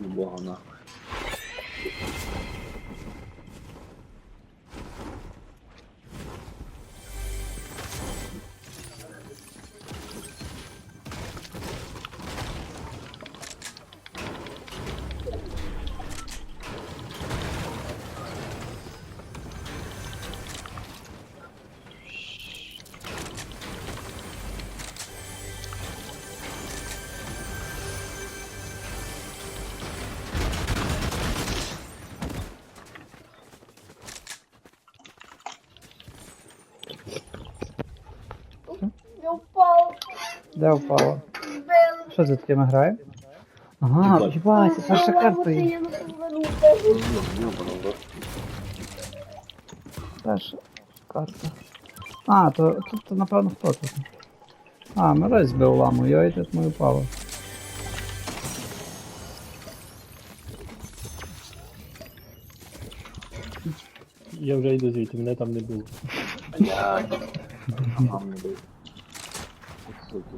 Любого нахуй. Де впало? Що за такими грає? Ага, Їбать. це перша карта є. Я. Перша карта. А, то тут, напевно, хто тут? А, Мирось збив ламу, йой, тут ми впало. Я вже йду звідти, мене там не було. Мам не бий. Суки.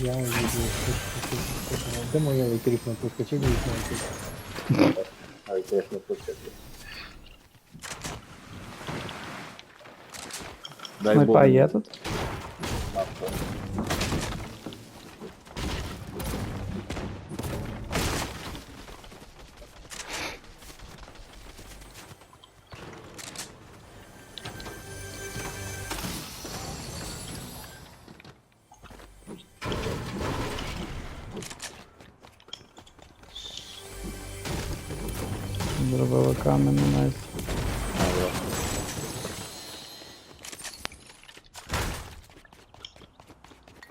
Я йду. Де моя електрична проскочила і знаєте. Ай, конечно, пустят. Дай Снайпа Бог. є тут?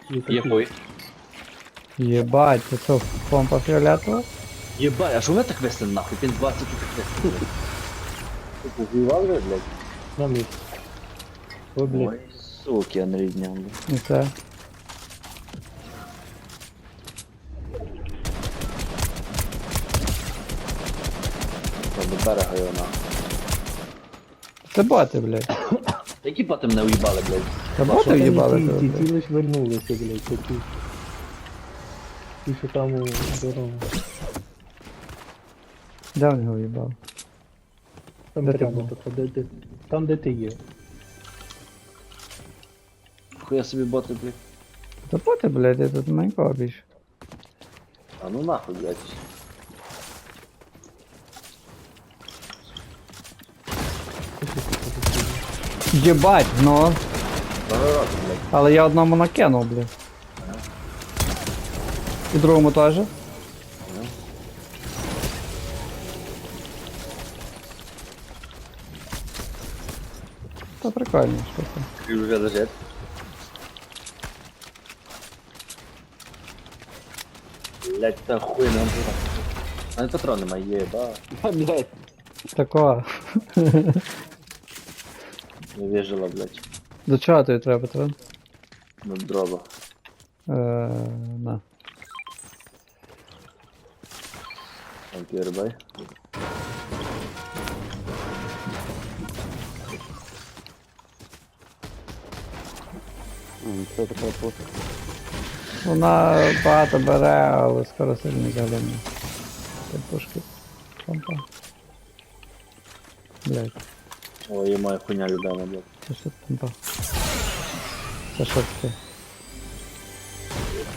Який? Єбать, це що, помпа фіолетова? Єбать, а що ви так весли нахуй? Він 20 тут весли. Ти позивав, блядь? На місці. Ой, блядь. Ой, суки, Андрій дня, блядь. І це. Та До берега його нахуй. Це боти, блядь. Які поти мене уїбали, блядь? Це боти в'їбали Ті- тебе, Ті блядь. ті лиш вернулися, блядь, такі. Ті, що там у дорогу. Де він його в'їбав? Там Де ти прямо, був? тако, де, де, там де ти є. Хуя собі боти, блядь. Це боти, блядь, я тут маленького більше. А ну нахуй, блядь. Єбать, ну. Поворот, блядь. Але я одному накинув, блядь. І другому теж. Та прикольно, що це. Ти вже лежить. Блять, та хуй нам тут. А не патрон немає, єба. Блять. Такого. Не вижила, блять. До чого тобі треба, то? На дрова. Е, на. Антирбай. Це така пушка. Вона багато бере, але скоро сильно взагалі. Ти пушки. Помпа. Блядь, Ой, є моя хуйня любима, блять. це що помпа? Це що таке?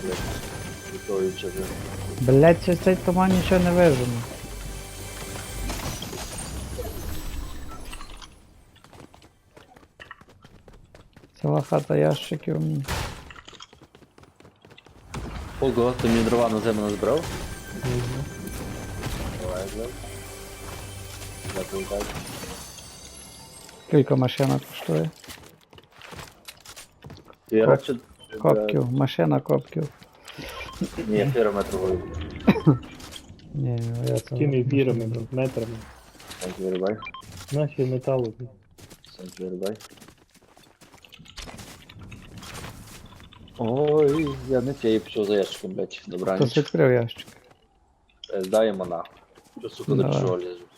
Блять. Блядь, через цей туман нічого не вижено. Ціла хата ящиків. м. Ого, ти мені дрова на землю назбрав? Давай, блять. Дякую, так. Скільки машина коштує? Радше... Копків, машина копків. Ні, фірометровою. Ні, я це. Тими вірами, блядь, метрами. Антирбай. Наші металу, блядь. Антирбай. Ой, я не тієї пішов за ящиком, блять. Добра Хтось відкрив ящик. Здаємо нахуй. Що, сука, до чого лізу?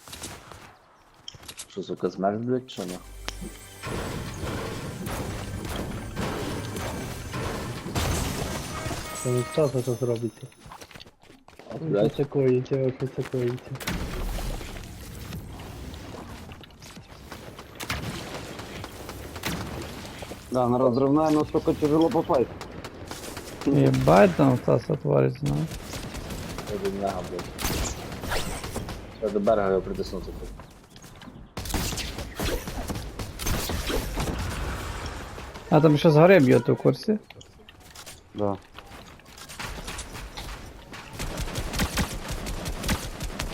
Що, сука, змерз, блять, що нахуй? Ну, Стаса, що зробиться? Що Блядь. це коїться, що це коїться? Да, на разрывная настолько тяжело попасть. Єбать там Стаса творить, знаєш. Я до нього, блядь. Я до берега його притиснути. тут. А там ще згори б'ють у курсі. Да.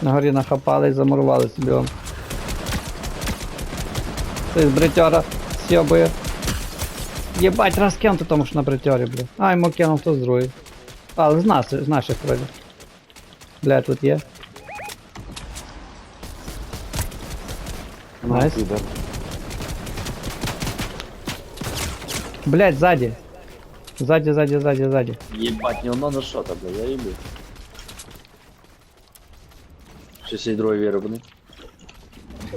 На горі нахапали і замурували собі он. Ти з бритьора сьобує. Єбать, раз кинути тому що на бритьорі, бля. А, йому кинув хто з другої. Але з нас, з наших вроді. Бля, тут є. Найс. Ну, Блять, ззаді. Ззаді, ззаді, ззаді, ззаді. Єбать, не воно на що там, блядь, я їбу. Щось і другий виробний.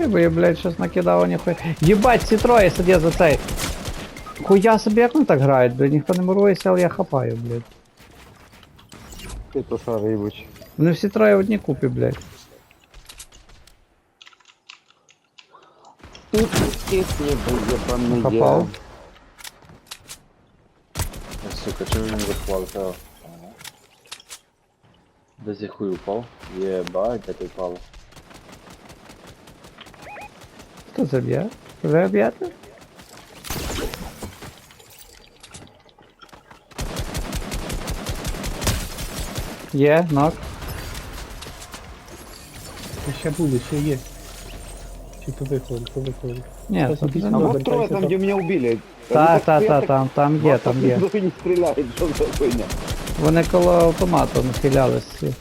Бо я, блядь, щось накидав, ніхуя. Єбать, ці троє сидять за цей. Хуя собі як вони так грають, блядь, ніхто не мурується, але я хапаю, блядь. Ты то шарибыч. Вони всі троє в одній купі, блядь. Тут их не был ебаный Попал. Сука, чому він захвалив? Ага. Десь я хуй упав. Єбать, де ти впало. Хто це б'є? Ви б'єте? Є, нок. Ще буде, ще є. Чи то виходить, то виходить. Ні, Щас тут якийсь не- А Ну, вот трое там, там. где меня убили. Та, та, та, там, там є, там є. Не стреляет, что за хуйня? Вони коло автомату нахилялись всі.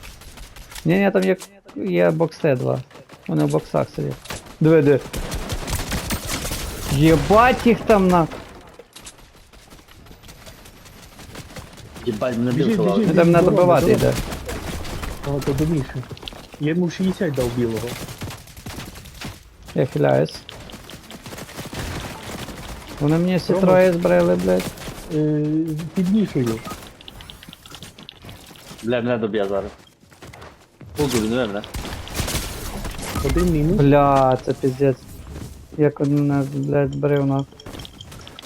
Ні, ні, там є, є бокс Т2. Вони в боксах сидять. Диви, диви. Єбать їх там на. Єбать, мене Біжи, біжи. Він там не Здорово, добивати здорово. йде. Але то дивніше. Я йому 60 дав білого. Я хиляюсь. Вони мені всі Рома. троє збрили, блядь. Е, піднішую. Бля, мене доб'є зараз. Пугу, він мене. Один мінус. Бля, це піздець. Як він мене, блядь, збрив на.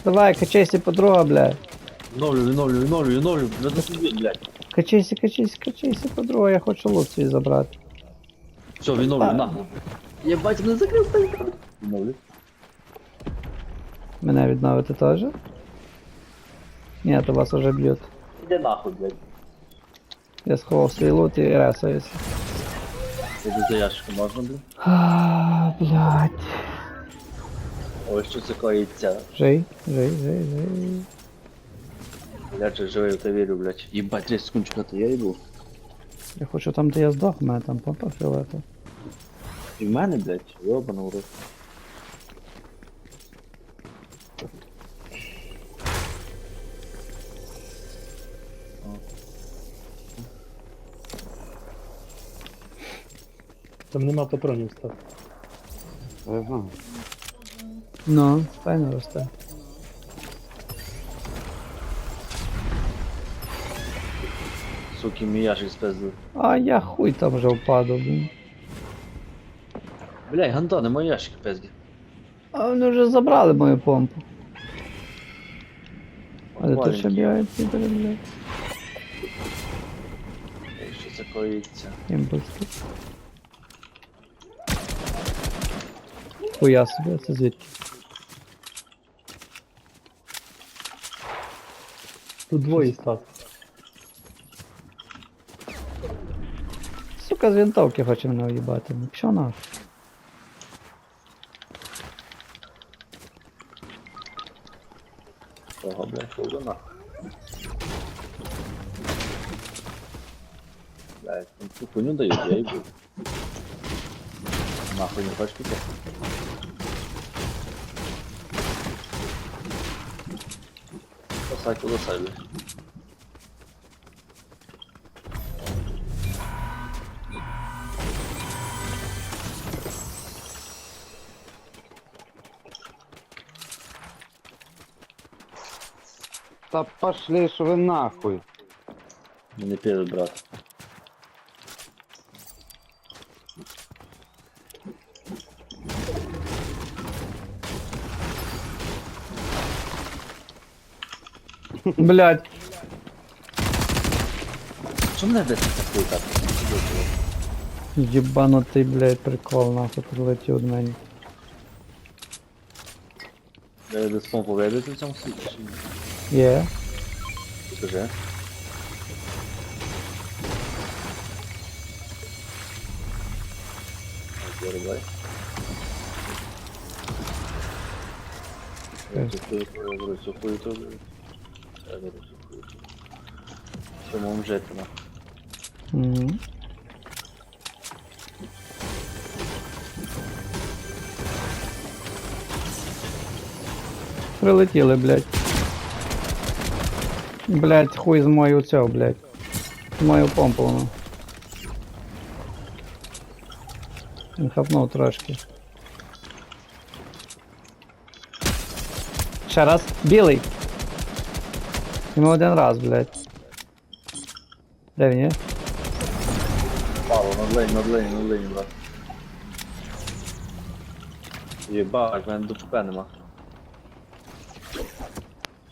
Давай, качайся, подруга, блядь. Відновлю, відновлю, відновлю, відновлю. Не досидіть, блядь. Качайся, качайся, качайся, подруга, я хочу лут свій забрати. Все, відновлю, нахуй. Єбать, мене закрив той. Відновлю. Мене відновити теж? Ні, то вас уже б'ють. Іди нахуй, блядь. Я сховав свій лут і ресаюся. Іди за ящику можна, блядь? А, блядь. Ой, що це коїться. Жий, жий, жий, жий. Блядь, же живий в те вірю, блядь. Єбать, 30 секунд чекати, я їбу. Я хочу там, де я здох, у мене там помпа фіолета. І в мене, блядь, йобана в рот. Там нема патронів став. Я знаю. Ну, файно росте. Суки, мій ящик спиздив. А я хуй там вже впаду, блін. Блядь, гантони, мої ящики пизді. А вони вже забрали мою помпу. Але то ще бігають підери, блядь. Коїться? Імпульський. Хуя собі, а це звідки? Тут двоє став. Сука, з винтовки хоче мене в'їбати. Ну що нах? Ого, блядь, холодно Блядь, ну цю хуйню дають, я їбу. Нахуй не хочеш піти? Посадь, лосай, блядь. Да пошли ж вы нахуй. Не піде, брат. Блять, Що мене десь такий так? єбанутий, блять, прикол, нахуй прилетів від мене. Я десь сон поведете в цьому світі? чи ні? Є. Скажи. Зарубай. Я цю хуйку, я жити, на. Угу. Прилетіли, блядь. Блядь, хуй з мою цього, блядь. Мою помпу воно. Він хапнув трошки. Ще раз. Білий. Йому один раз, блядь. Є? Пало, над лень, над лень, над лень, брат. Єбать, в мене ДПП нема.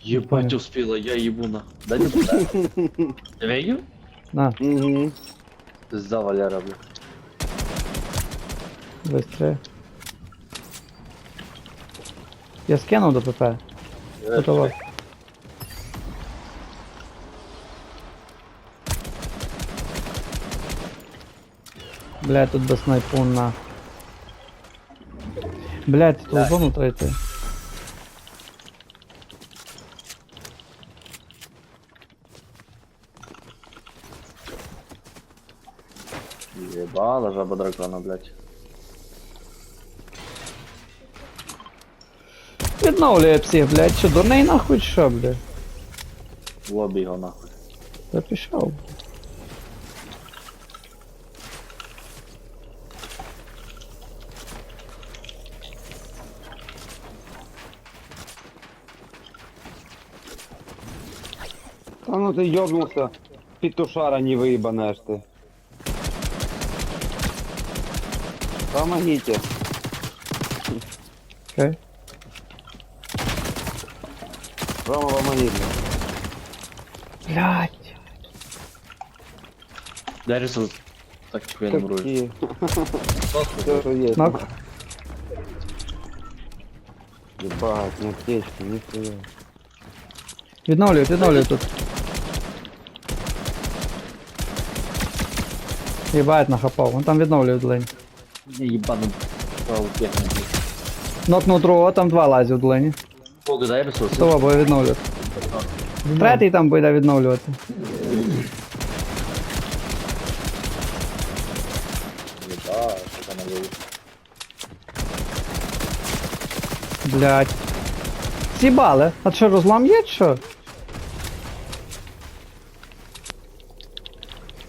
Єбать, успіла, я їбу на. Дай ДПП. Видів? На, Угу. Пизда Валера, бля. быстрее. Я скинув до ПП. Готово. Блядь, тут до снайпу на. Блядь, тут в зону треба йти. Єбала жаба дракона, блядь. Відновлює всіх, блядь, що дурний нахуй чи що, блядь? Лобі його нахуй. Та пішов. Та ну ти йобнувся. Петушара не выебаная ж ты. Помогите. Окей. Рома, помогите. Блядь. Дай ресурс. Так я не мрую. Какие? Все, что есть. Нок. Ебать, на аптечку, нихуя. Відновлюють, відновлюють тут. Єбать нахапав, вон там відновлюють лень. Я праву техніку. Нокнув другого, там два лазять в лені. Богу, дай ресурс. Того буде відновлювати. Третій там буде відновлювати. Єбать, що там налили. Блять. Сібали. А що, розлам є чи що?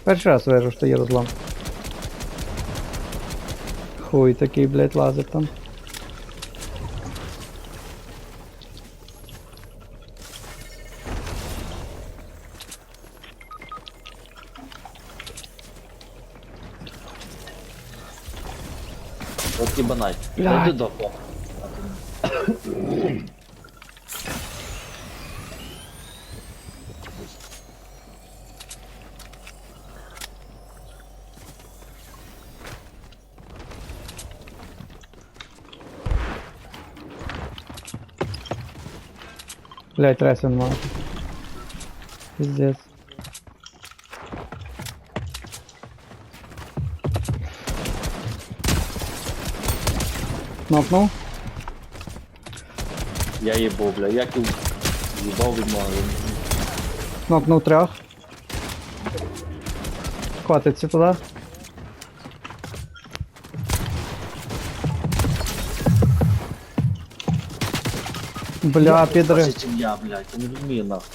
Перший раз вижу, що є розлам. Хуй такий, блять, лазить там. От їбанай. Блядь. Дай ти дохло. Блять, ресен має. Пиздец. Кнопнув. Я їбав, бля, як ти їбав від мого. Кнопнув трьох. Котиться туди. Бля, підри. Це чим я, блядь, я не розумію нахуй.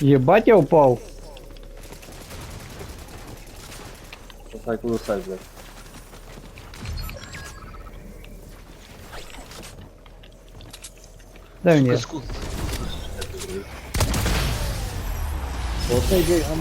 Єбать я упав. Хай колосай, блядь. Де він є? Сука, ску- Оцей бігам